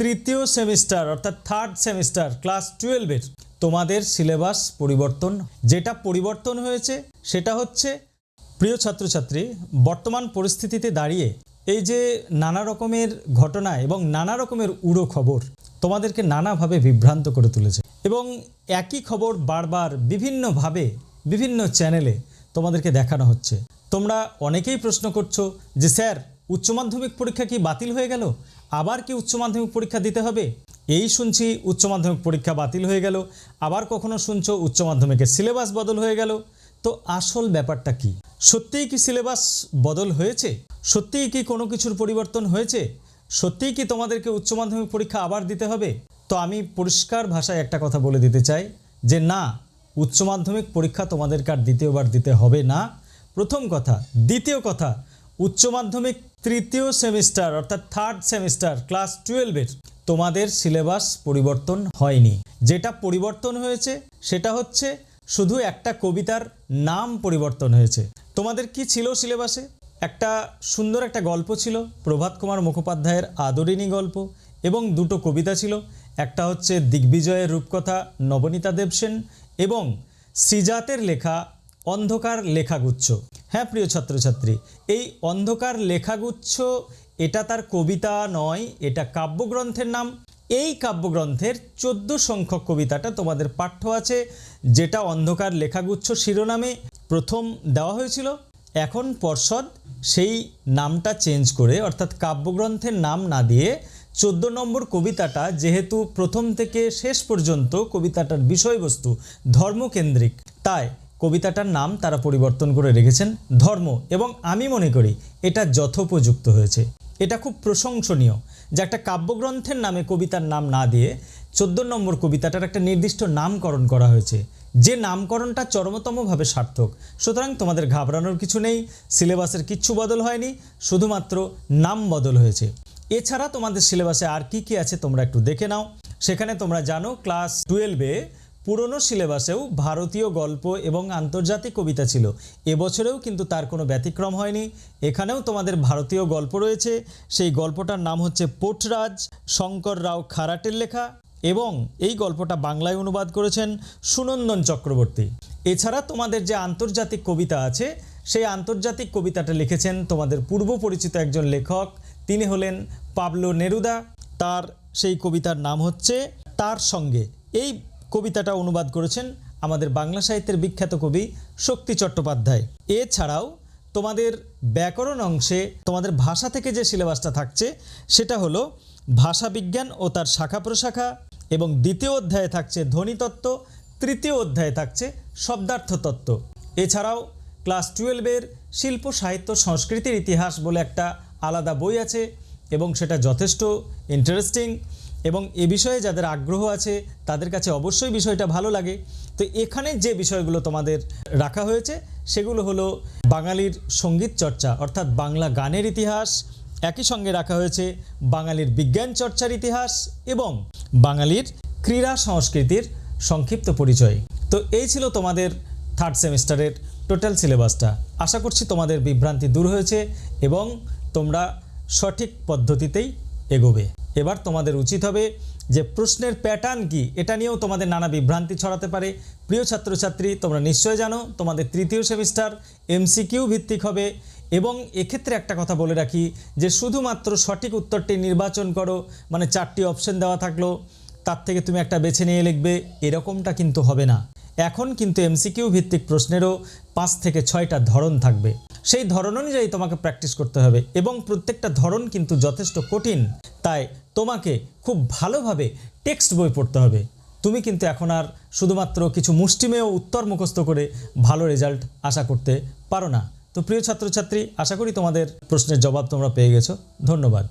তৃতীয় সেমিস্টার, অর্থাৎ third semester class টুয়েলভের তোমাদের সিলেবাস পরিবর্তন, যেটা পরিবর্তন হয়েছে, সেটা হচ্ছে, প্রিয় ছাত্রছাত্রী, বর্তমান পরিস্থিতিতে দাঁড়িয়ে এই যে নানা রকমের ঘটনা এবং নানা রকমের উড়ো খবর তোমাদেরকে নানাভাবে বিভ্রান্ত করে তুলেছে। এবং একই খবর বারবার বিভিন্নভাবে, বিভিন্ন চ্যানেলে তোমাদেরকে দেখানো হচ্ছে। তোমরা অনেকেই প্রশ্ন করছ যে, স্যার উচ্চ মাধ্যমিক পরীক্ষা কি বাতিল হয়ে গেল? আবার কি উচ্চ মাধ্যমিক পরীক্ষা দিতে হবে? এই শুনছি উচ্চ মাধ্যমিক পরীক্ষা বাতিল হয়ে গেল। আবার কখনো শুনছো উচ্চ মাধ্যমিকের সিলেবাস বদল হয়ে গেল? তো আসল ব্যাপারটা কি? সত্যিই কি সিলেবাস বদল হয়েছে? সত্যিই কি কোনো কিছুর পরিবর্তন হয়েছে? সত্যিই কি তোমাদেরকে উচ্চ মাধ্যমিক পরীক্ষা আবার দিতে হবে? তো আমি পরিষ্কার ভাষায় একটা কথা বলে দিতে চাই যে না, উচ্চ মাধ্যমিক পরীক্ষা তোমাদেরকে আর দ্বিতীয়বার দিতে হবে না। প্রথম কথা। দ্বিতীয় কথা উচ্চ মাধ্যমিক তৃতীয় সেমিস্টার, অর্থাৎ থার্ড সেমিস্টার ক্লাস টুয়েলভের তোমাদের সিলেবাস পরিবর্তন হয়নি। যেটা পরিবর্তন হয়েছে, সেটা হচ্ছে শুধু একটা কবিতার নাম পরিবর্তন হয়েছে। তোমাদের কি ছিল সিলেবাসে একটা সুন্দর একটা গল্প ছিল, প্রভাত কুমার মুখোপাধ্যায়ের আদরিণী গল্প, এবং দুটো কবিতা ছিল। একটা হচ্ছে দিগ্বিজয়ের রূপকথা নবনীতা দেবসেন এবং সিজাতের লেখা অন্ধকার লেখাগুচ্ছ। হ্যাঁ প্রিয় ছাত্রছাত্রী, এই অন্ধকার লেখাগুচ্ছ, এটা তার কবিতা নয়, এটা কাব্যগ্রন্থের নাম। এই কাব্যগ্রন্থের চোদ্দ সংখ্যক কবিতাটা তোমাদের পাঠ্য আছে, যেটা অন্ধকার লেখাগুচ্ছ শিরোনামে প্রথম দেওয়া হয়েছিল। এখন পর্ষদ সেই নামটা চেঞ্জ করে, অর্থাৎ কাব্যগ্রন্থের নাম না দিয়ে চোদ্দ নম্বর কবিতাটা, যেহেতু প্রথম থেকে শেষ পর্যন্ত কবিতাটার বিষয়বস্তু ধর্মকেন্দ্রিক, তাই কবিতাটার নাম তারা পরিবর্তন করে রেখেছেন ধর্ম এবং আমি মনে করি এটা যথোপযুক্ত হয়েছে। এটা খুব প্রশংসনীয় যে একটা কাব্যগ্রন্থের নামে কবিতার নাম না দিয়ে চোদ্দ নম্বর কবিতাটার একটা নির্দিষ্ট নামকরণ করা হয়েছে। যে নামকরণটা চরমতমভাবে সার্থক। সুতরাং তোমাদের ঘাবড়ানোর কিছু নেই, সিলেবাসের কিচ্ছু বদল হয়নি, শুধুমাত্র নাম বদল হয়েছে। এছাড়া তোমাদের সিলেবাসে আর কি কি আছে তোমরা একটু দেখে নাও। সেখানে তোমরা জানো, ক্লাস টুয়েলভে পুরনো সিলেবাসেও ভারতীয় গল্প এবং আন্তর্জাতিক কবিতা ছিল। এবছরেও কিন্তু তার কোনো ব্যতিক্রম হয়নি। এখানেও তোমাদের ভারতীয় গল্প রয়েছে। সেই গল্পটার নাম হচ্ছে পোটরাজ, শঙ্কর রাও খারাটের লেখা এবং এই গল্পটা বাংলায় অনুবাদ করেছেন সুনন্দন চক্রবর্তী। এছাড়া তোমাদের যে আন্তর্জাতিক কবিতা আছে, সেই আন্তর্জাতিক কবিতাটা লিখেছেন তোমাদের পূর্ব পরিচিত একজন লেখক। তিনি হলেন পাবলো নেরুদা। তার সেই কবিতার নাম হচ্ছে তার সঙ্গে। এই কবিতাটা অনুবাদ করেছেন আমাদের বাংলা সাহিত্যের বিখ্যাত কবি শক্তি চট্টোপাধ্যায়। এছাড়াও তোমাদের ব্যাকরণ অংশে তোমাদের ভাষা থেকে যে সিলেবাসটা থাকছে, সেটা হলো ভাষা বিজ্ঞান ও তার শাখা প্রশাখা এবং দ্বিতীয় অধ্যায়ে থাকছে ধ্বনিতত্ত্ব, তৃতীয় অধ্যায়ে থাকছে শব্দার্থ তত্ত্ব এছাড়াও ক্লাস টুয়েলভের শিল্প, সাহিত্য, সংস্কৃতির ইতিহাস বলে একটা আলাদা বই আছে এবং সেটা যথেষ্ট ইন্টারেস্টিং। এবং এ বিষয়ে যাদের আগ্রহ আছে, তাদের কাছে অবশ্যই বিষয়টা ভালো লাগে। তো এখানে যে বিষয়গুলো তোমাদের রাখা হয়েছে, সেগুলো হলো বাঙালির সংগীত চর্চা, অর্থাৎ বাংলা গানের ইতিহাস, একই সঙ্গে রাখা হয়েছে বাঙালির বিজ্ঞান চর্চার ইতিহাস এবং বাঙালির ক্রীড়া সংস্কৃতির সংক্ষিপ্ত পরিচয়। তো এই ছিল তোমাদের থার্ড সেমিস্টারের টোটাল সিলেবাসটা আশা করছি তোমাদের বিভ্রান্তি দূর হয়েছে এবং তোমরা সঠিক পদ্ধতিতেই এগোবে। এবার তোমাদের উচিত হবে যে প্রশ্নের প্যাটার্ন কি? এটা নিয়েও তোমাদের নানা বিভ্রান্তি ছড়াতে পারে। প্রিয় ছাত্রছাত্রী, তোমরা নিশ্চয় জানো, তোমাদের তৃতীয় সেমিস্টার এমসিকিউ ভিত্তিক হবে এবং এক্ষেত্রে একটা কথা বলে রাখি যে শুধুমাত্র সঠিক উত্তরটি নির্বাচন করো মানে চারটি অপশন দেওয়া থাকল, তার থেকে তুমি একটা বেছে নিয়ে লিখবে, এরকমটা কিন্তু হবে না। এখন কিন্তু এমসিকিউ ভিত্তিক প্রশ্নেরও পাঁচ থেকে ছয়টা ধরন থাকবে। সেই ধরন অনুযায়ী তোমাকে প্র্যাকটিস করতে হবে এবং প্রত্যেকটা ধরন কিন্তু যথেষ্ট কঠিন। তাই তোমাকে খুব ভালোভাবে টেক্সট বই পড়তে হবে। তুমি কিন্তু এখন আর শুধুমাত্র কিছু মুষ্টিমেয় উত্তর মুখস্থ করে ভালো রেজাল্ট আশা করতে পারো না। তো প্রিয় ছাত্রছাত্রী, আশা করি তোমাদের প্রশ্নের জবাব তোমরা পেয়ে গেছো। ধন্যবাদ।